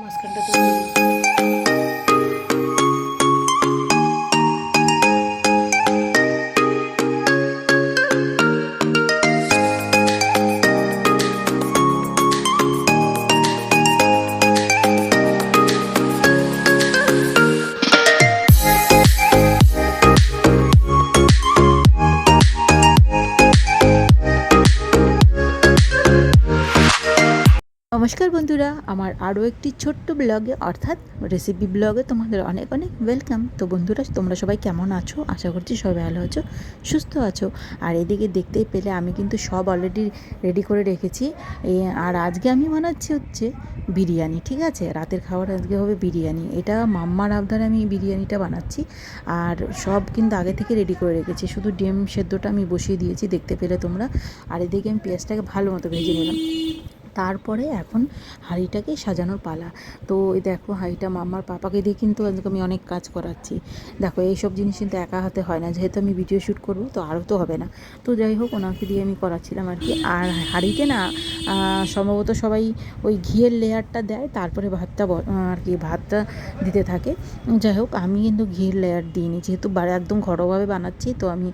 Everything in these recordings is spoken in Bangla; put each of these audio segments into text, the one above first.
মাঝখানটা নমস্কার বন্ধুরা, আমার আরও একটি ছোট্ট ব্লগে, অর্থাৎ রেসিপি ব্লগে তোমাদের অনেক অনেক ওয়েলকাম তো বন্ধুরা, তোমরা সবাই কেমন আছো? আশা করছি সবাই ভালো আছো, সুস্থ আছো। আর এদিকে দেখতেই পেলে আমি কিন্তু সব অলরেডি রেডি করে রেখেছি। আর আজকে আমি বানাচ্ছি হচ্ছে বিরিয়ানি, ঠিক আছে? রাতের খাবার আজকে হবে বিরিয়ানি। এটা মাম্মার আবদারে আমি বিরিয়ানিটা বানাচ্ছি। আর সব কিন্তু আগে থেকে রেডি করে রেখেছি। শুধু ডিম সেদ্ধটা আমি বসিয়ে দিয়েছি, দেখতে পেলে তোমরা। আর এদিকে আমি পেঁয়াজটাকে ভালো মতো ভেজে নিলাম। তারপরে এখন হাঁড়িটাকে সাজানোর পালা। তো এই দেখো হাঁড়িটা মামার পাপাকে দিয়ে কিন্তু আমি অনেক কাজ করাচ্ছি। দেখো এইসব জিনিস কিন্তু একা হাতে হয় না। যেহেতু আমি ভিডিও শ্যুট করব, তো আরও তো হবে না। তো যাই হোক, ওনাকে দিয়ে আমি করাচ্ছিলাম আর কি। আর হাঁড়িতে না সম্ভবত সবাই ওই ঘিয়ের লেয়ারটা দেয়, তারপরে ভাতটা আর কি ভাতটা দিতে থাকে। যাই হোক, আমি কিন্তু ঘিয়ের লেয়ার দিইনি। যেহেতু একদম ঘরোয়াভাবে বানাচ্ছি, তো আমি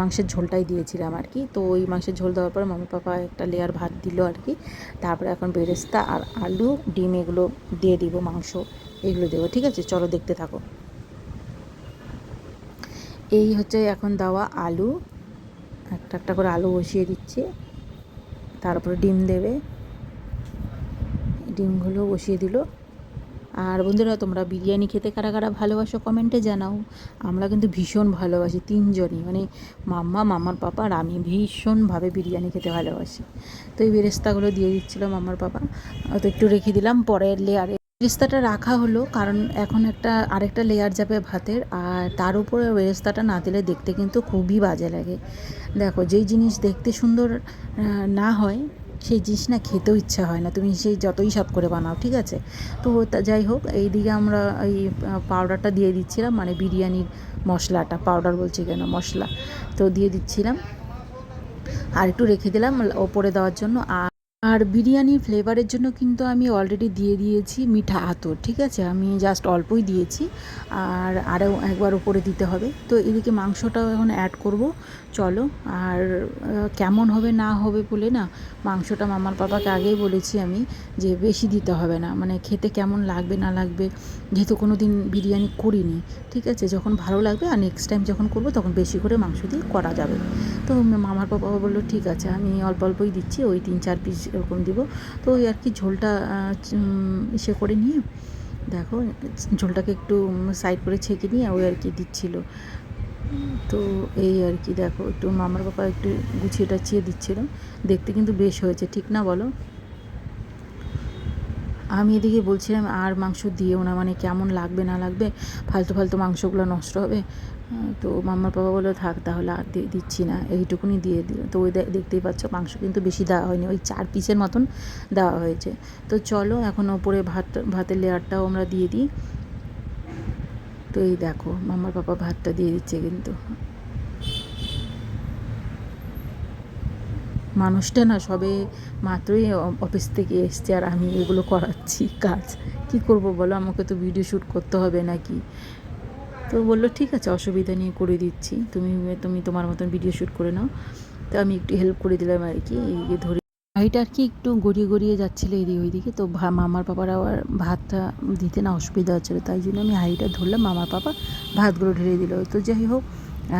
মাংসের ঝোলটাই দিয়েছিলাম আর কি। তো ওই মাংসের ঝোল দেওয়ার পরে মাম্মি পাপা একটা লেয়ার ভাত দিল আর কি। তারপরে এখন বেরেস্তা আর আলু, ডিম এগুলো দিয়ে দিব, মাংস এগুলো দেবো, ঠিক আছে? চলো দেখতে থাকো। এই হচ্ছে এখন দেওয়া আলু। একটা একটা করে আলু বসিয়ে দিচ্ছে। তারপরে ডিম দেবে। ডিমগুলো বসিয়ে দিল। আর বন্ধুরা, তোমরা বিরিয়ানি খেতে কারা কারা ভালোবাসো কমেন্টে জানাও। আমরা কিন্তু ভীষণ ভালোবাসি তিনজনই মানে মাম্মা, মামার পাপা আর আমি ভীষণভাবে বিরিয়ানি খেতে ভালোবাসি। তো এই বেরেস্তাগুলো দিয়ে দিচ্ছিল মামার পাপা। তো একটু রেখে দিলাম, পরের লেয়ারে বেরেস্তাটা রাখা হলো, কারণ এখন একটা আরেকটা লেয়ার যাবে ভাতের, আর তার উপরে বেরেস্তাটা না দিলে দেখতে কিন্তু খুবই বাজে লাগে। দেখো, যেই জিনিস দেখতে সুন্দর না হয় সেই জিনিস না খেতেও ইচ্ছা হয় না। তুমি সেই যতই স্বাদ করে বানাও, ঠিক আছে? তো যাই হোক এই দিকে আমরা এই পাউডারটা দিয়ে দিচ্ছিলাম মানে বিরিয়ানির মশলাটা পাউডার বলছি কেন, মশলা। তো দিয়ে দিচ্ছিলাম। আর একটু রেখে দিলাম ওপরে দেওয়ার জন্য আর বিরিয়ানি বিরিয়ানির ফ্লেভারের জন্য কিন্তু আমি অলরেডি দিয়ে দিয়েছি মিঠা আতর, ঠিক আছে? আমি জাস্ট অল্পই দিয়েছি আর আরও একবার ওপরে দিতে হবে। তো এদিকে মাংসটাও এখন অ্যাড করব। চলো, আর কেমন হবে না হবে বলে না, মাংসটা মামার পাপাকে আগেই বলেছি আমি যে বেশি দিতে হবে না। মানে খেতে কেমন লাগবে না লাগবে যেহেতু কোনো দিন বিরিয়ানি করিনি, ঠিক আছে, যখন ভালো লাগবে আর নেক্সট টাইম যখন করব তখন বেশি করে মাংস দিয়ে করা যাবে। তো মামার পাপা বলল, ঠিক আছে, আমি অল্প অল্পই দিচ্ছি, ওই তিন চার পিস এরকম দিব। তো ওই আর কি ঝোলটা ইসে করে নিয়ে, দেখো, ঝোলটাকে একটু সাইড করে ছেঁকে নিয়ে ওই আর কি দিচ্ছিল। তো এই আর কি, দেখো, একটু মামার পাপা একটু গুছিয়ে টাছিয়ে দিচ্ছিল। দেখতে কিন্তু বেশ হয়েছে, ঠিক না বলো? আমি এদিকে বলছিলাম, আর মাংস দিয়েও না মানে কেমন লাগবে, না লাগবে? ফালতু ফালতু মাংসগুলো নষ্ট হবে। তো মাম্মার বাবা বলল, থাক, তাহলে আর দিচ্ছি না। এইটুকুনি দিয়ে দিল। তো ওই দেখতেই পাচ্ছ, মাংস কিন্তু বেশি দেওয়া হয়নি, ওই চার পিসের মতন দেওয়া হয়েছে। তো চলো, এখন ওপরে ভাত, ভাতের লেয়ারটাও আমরা দিয়ে দিই। তো এই দেখো, মাম্মার পাপা ভাতটা দিয়ে দিচ্ছে কিন্তু। মানুষটা না সবে মাত্রই অফিস থেকে এসছে আর আমি এগুলো করাচ্ছি কাজ। কি করব বলো? আমাকে তো ভিডিও শ্যুট করতে হবে নাকি? তো বলল, ঠিক আছে, অসুবিধা নিয়ে করে দিচ্ছি। তুমি তুমি তোমার মতন ভিডিও শ্যুট করে নাও। তো আমি একটু হেল্প করে দিলাম আর কি, এই ধরে হাঁড়িটা আর কি একটু গড়িয়ে গড়িয়ে যাচ্ছিল এদিকে ওইদিকে। তো মামার পাপার আবার ভাতটা দিতে না অসুবিধা হচ্ছিল, তাই জন্য আমি হাঁড়িটা ধরলাম, মামার পাপা ভাতগুলো ঢেলে দিল। তো যাই হোক,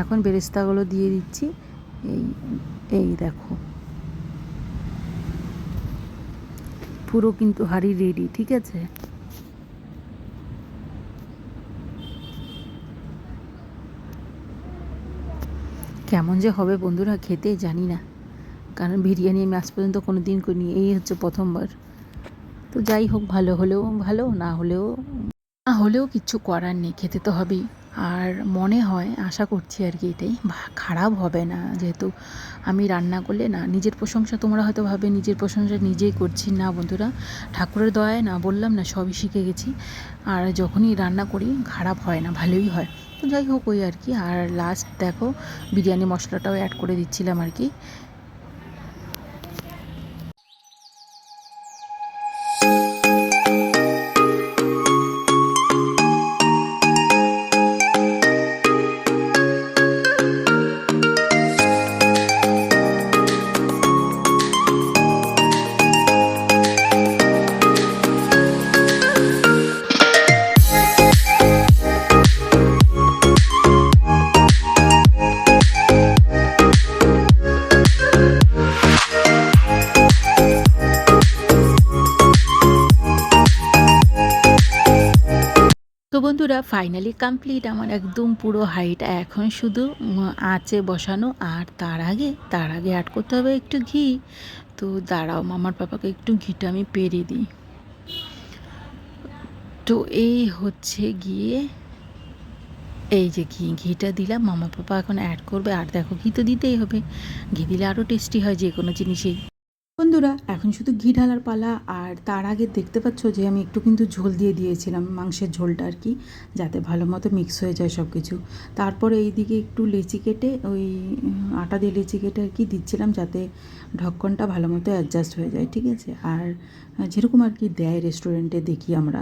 এখন বেরেস্তাগুলো দিয়ে দিচ্ছি। এই এই দেখো। পুরো কিন্তু হাঁড়ি রেডি ঠিক আছে? কেমন যে হবে বন্ধুরা খেতে জানি না। কারণ বিরিয়ানি আমি আজ পর্যন্ত কোনো দিন করিনি, এই হচ্ছে প্রথমবার। তো যাই হোক, ভালো হলেও ভালো, না হলেও না হলেও কিচ্ছু করার নেই, খেতে তো হবেই। আর মনে হয়, আশা করছি আর কি এটাই খারাপ হবে না। যেহেতু আমি রান্না করলে, না, নিজের প্রশংসা তোমরা হয়তো ভাবে, নিজের প্রশংসা নিজেই করছি। না বন্ধুরা, ঠাকুরের দয়ায়, না বললাম, না সবই শিখে গেছি। আর যখনই রান্না করি, খারাপ হয় না, ভালোই হয়। তো যাই হোক ওই আর কি। আর লাস্ট দেখো, বিরিয়ানি মশলাটাও অ্যাড করে দিচ্ছিলাম আর কি। বন্ধুরা ফাইনালি কমপ্লিট আমার একদম পুরো হাইট এখন শুধু আঁচে বসানো, আর তার আগে তার আগে অ্যাড করতে হবে একটু ঘি। তো দাঁড়াও, মামার পাপাকে একটু ঘিটা আমি পেরে দিই। তো এই হচ্ছে গিয়ে, এই যে ঘি, ঘিটা দিলাম, মামা পাপা এখন অ্যাড করবে। আর দেখো, ঘি তো দিতেই হবে। ঘি দিলে আরও টেস্টি হয় যে কোনো জিনিসেই। বন্ধুরা, এখন শুধু ঘি ঢালার পালা, আর তার আগে দেখতে পাচ্ছ যে আমি একটু কিন্তু ঝোল দিয়ে দিয়েছিলাম, মাংসের ঝোলটা আর কি, যাতে ভালো মতো মিক্স হয়ে যায় সব কিছু তারপরে এই দিকে একটু লেচি কেটে, ওই আটা দিয়ে লেচি কেটে আর কি দিচ্ছিলাম, যাতে ঢক্কনটা ভালো মতো অ্যাডজাস্ট হয়ে যায়, ঠিক আছে? আর যেরকম আর কি দেয় রেস্টুরেন্টে দেখি আমরা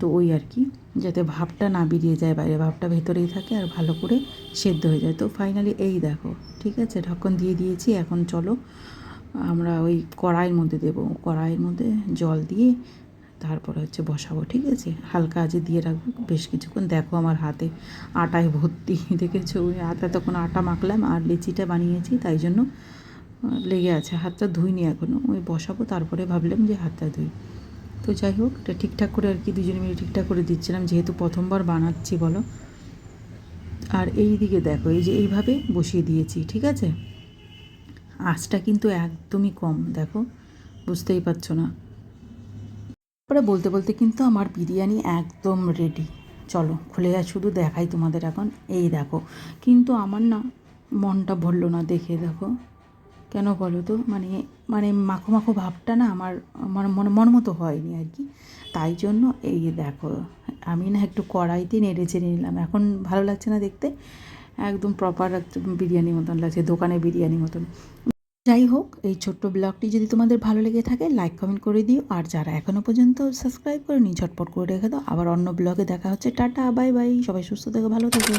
তো ওই আর কি, যাতে ভাবটা না বেরিয়ে যায়, বাইরে ভাবটা ভেতরেই থাকে আর ভালো করে সেদ্ধ হয়ে যায়। তো ফাইনালি এই দেখো, ঠিক আছে? ঢক্কন দিয়ে দিয়েছি, এখন চলো আমরা ওই কড়াইয়ের মধ্যে দেব। কড়াইয়ের মধ্যে জল দিয়ে তারপরে হচ্ছে বসাবো, ঠিক আছে? হালকা আজে দিয়ে রাখব। বেশ কিছুক্ষণ, দেখো আমার হাতে আটায় ভর্তি, দেখেছ? ওই আটা তখন আটা মাখলাম আর লিচিটা বানিয়েছি, তাই জন্য লেগে আছে। হাতটা ধুইনি এখনও ওই বসাবো, তারপরে ভাবলাম যে হাতটা ধুই। তো যাই হোক, এটা ঠিকঠাক করে আর কি দুজনে মিলে ঠিকঠাক করে দিচ্ছিলাম, যেহেতু প্রথমবার বানাচ্ছি, বলো। আর এই দিকে দেখো, এই যে এইভাবে বসিয়ে দিয়েছি, ঠিক আছে? আঁচটা কিন্তু একদমই কম, দেখো, বুঝতেই পারছ না। তারপরে বলতে বলতে কিন্তু আমার বিরিয়ানি একদম রেডি চলো, খুলে যা শুধু দেখাই তোমাদের এখন। এই দেখো, কিন্তু আমার না মনটা ভরলো না দেখে, দেখো। কেন বলো তো? মানে মানে মাখো মাখো ভাবটা না আমার আমার মন মন মতো হয়নি আর কি। তাই জন্য এই দেখো, আমি না একটু কড়াইতে নেড়ে চেড়ে নিলাম। এখন ভালো লাগছে না দেখতে? একদম প্রপার বিরিয়ানি মতন লাগছে দোকানে বিরিয়ানি মতন। যাই হোক, এই ছোট্ট ব্লগটি যদি তোমাদের ভালো লেগে থাকে লাইক কমেন্ট করে দিও। আর যারা এখনও পর্যন্ত সাবস্ক্রাইব করে নি ঝটপট করে রেখে দাও। আবার অন্য ব্লগে দেখা হচ্ছে। টাটা বাই বাই সবাই সুস্থ থেকো, ভালো থেকো।